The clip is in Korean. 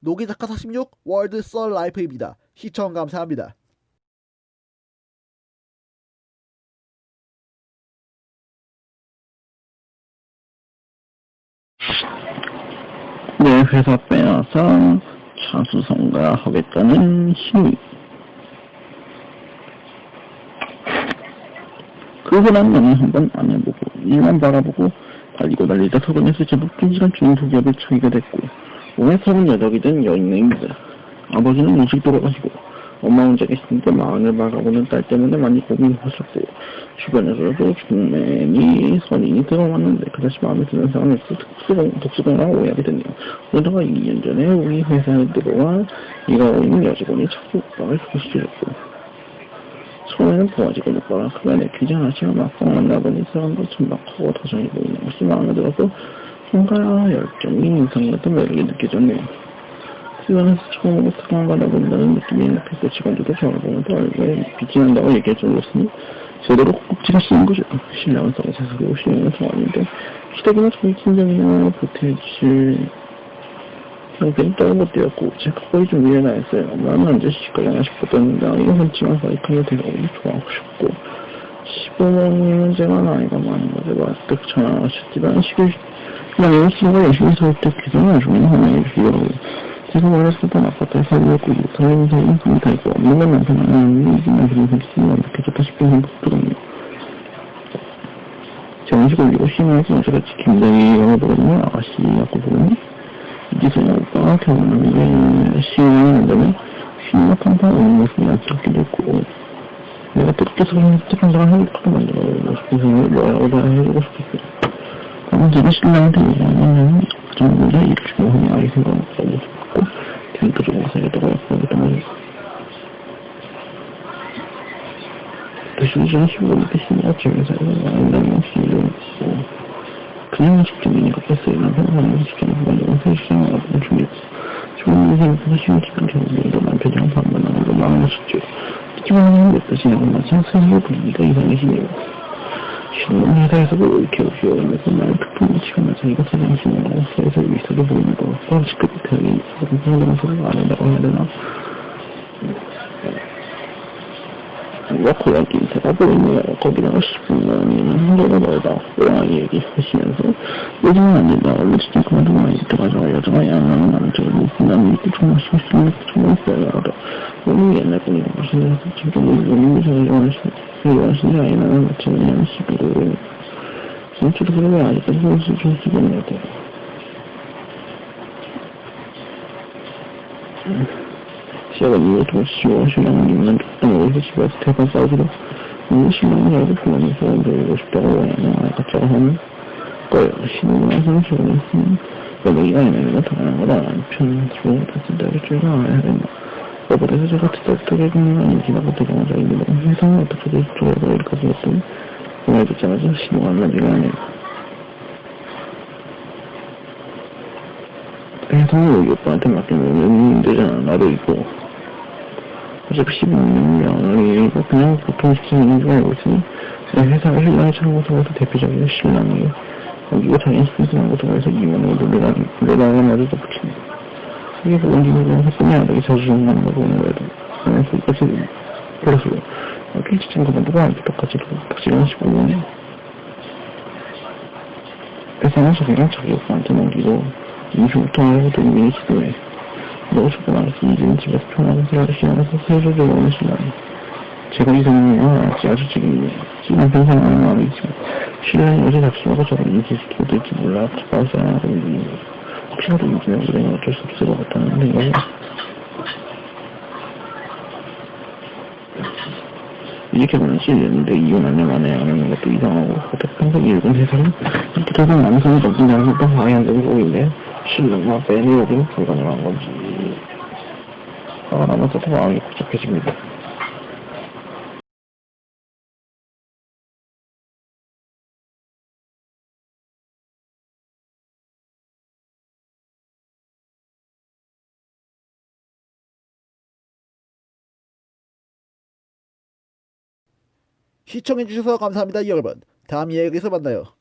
노기작가 46 월드 썰 라이프입니다. 시청 감사합니다. 내 회사 빼앗아 차수성가 하겠다는 힘이 그 놈은 한번 안 해보고 일만 바라보고 달리고 달리다 서른에서 제법 끈질한 중소기업을 차기가 됐고 여덟이 된 여인입니다. 아버지는 일찍 돌아가시고 엄마 혼자 계시니까 마흔을 바라보는 딸 때문에 많이 고민하셨고 주변에서도 중매니 선인이 들어왔는데 그다시 마음에 드는 사람이 독수공, 독수공랑 오해하게 됐네요. 그러다가 2년 전에 우리 회사에 들어와 일하고 있는 여직원이 자꾸 오빠를 소개시켜줬고 처음에는 오빠가 그가 내키지 않았지만 막상 만나보니 사람도 천박하고 다정해 보이는 것이 마음에 들어서 뭔가 열정이 같은 매력이 느껴졌네요. 수련에서 처음으로 사랑 받아 본다는 느낌이 nap했고 직원들도 보면서 얼굴에 빛이 난다고 얘기해 주었으니 제대로 꼭지가 쓰는 거죠. 신랑은 성사스고 신랑은 좋아하는데 시댁이나 저희 친정이나 보태줄 형편이 떠못 되었고 제가 거의 준비해 놨어요. 엄마는 언제 시집가려나 싶었던데 이거 흔치만 사이클로 데려오기 좋아하고 싶고 시부모님은 제가 나이가 많은 것에 마스크 전화하셨지만 시골 신랑이 신과 열심히 설때 기 존 나중에 하나에 주시더라고요. 제가 원래 살던 아파트에 살려고 살림 사이는 분다 있고 없는 건 남편 안 하는데 이제 남편이 솔직히 완벽해졌다 싶은 생각 들었네요. 정식 올리고 심해서 어제같이 굉장히 영어보거든요. 아가씨라고 부르니 이제서야 오빠가 결혼하는데 시간이 난다면 신나 팡팡 오는 모습이 안쓰럽기도 했고 내가 뜻께서 그런 뜻한 사람 행복하게 만들어보고 싶은 생각을 뭐라고 다 해주고 싶었어요. 제가 신랑한테 얘기하면 정부가 일 주모하니 아이 생각을 하고 싶고 걔도 좀 약속했던 거죠. 대신 저는 15일 대신 아침 회사에서 나는 없이 일을 했고 그냥 뺐어요. 남편 사는 직전 후반적으로 새 시장을 알아보는 중이었어. 좋은 인생에서 쉬운 기간 경우에도 남편이랑 밥 만나는 이상해지네요. 이렇게 거 서로 시끌시끌하게 있어서 그런 소리가 안 한다고 해야 되나 누가 고양이 인사가 보이네요 거기다가 10분 아니면 한개가 멀다 고양이 얘기하시면서 요 즘은 안 된다 원래 진짜 그만두고 많이 들어가서 여자가 양하는 남자를 무슨 믿고 정말 실수를 정말 있어야 하다 너무 옛날 분이 라 하시면서 진짜 뭐 너무 좋아하시는 아이는 마찬가지는 11월 진짜 그러면 아직까지 선수 좀 쓰겠네 요 시작은 이후부터 쉬워 신랑은 있는 족당 어디서 집에서 대 판 싸우기로 이 신랑은 여기 불러내서 놀고 싶다고 원하는 아이같자고 하는 거예요. 신랑은 항상 좋아했으면 연예기가 아니면 당연한 거다. 남편 들어오고 다친 다를 줄 알아야 된다. 여보에서 제가 듣다듣게 그냥 인기나고 대장하자 있는 세상을 어떻게 돌아가 여기까지 했더니 오늘 듣자마자 신호가 안 나지가 않네요. 세상을 우리 오빠한테 맡기면 되잖아. 나도 있고. 어차피 16년을 이거 그냥 보통 시키는 줄 알고 있으니 내 회사가 신랑이 차는 곳으로서 대표적인 신랑이에요. 여기가 자기 신랑한 곳으로서 이만으로 놀라가 마저 덧붙 기능은 헛소리 안 하게 자주는 만나 보는 거에도 그냥 속까지 그래서요. 길치친 것만 누가 안 똑같이 똑같이 이런 식으로. 회사는 자기랑 자기 오빠한테 넘기고 임시부터 하고 동민이 시도해. 너무 좋고 나서 이제는 집에서 편하게 살아를 시간에서 세조를 오는 시간. 제가 이성이면 아직 아주 지금 지금 평생하는 마음이 있지만 신랑이 어제 작심하고 저를 인지시키고 될지 몰라 가까운 사람하고 있는 거. 혹 시라도 인지면 그러면 어쩔 수 없을 것 같다는 생각을 이렇게 보면 실례인데 이혼하냐 마냐 하는 것도 이상하고. 평생 일본 이렇게 되면 남성이 넘긴다는 것도 방향적인 소리인데 신랑과 여기는 불가능한 건지. 나면서 더 마음이 복잡해집니다. 시청해주셔서 감사합니다 여러분. 다음 이야기에서 만나요.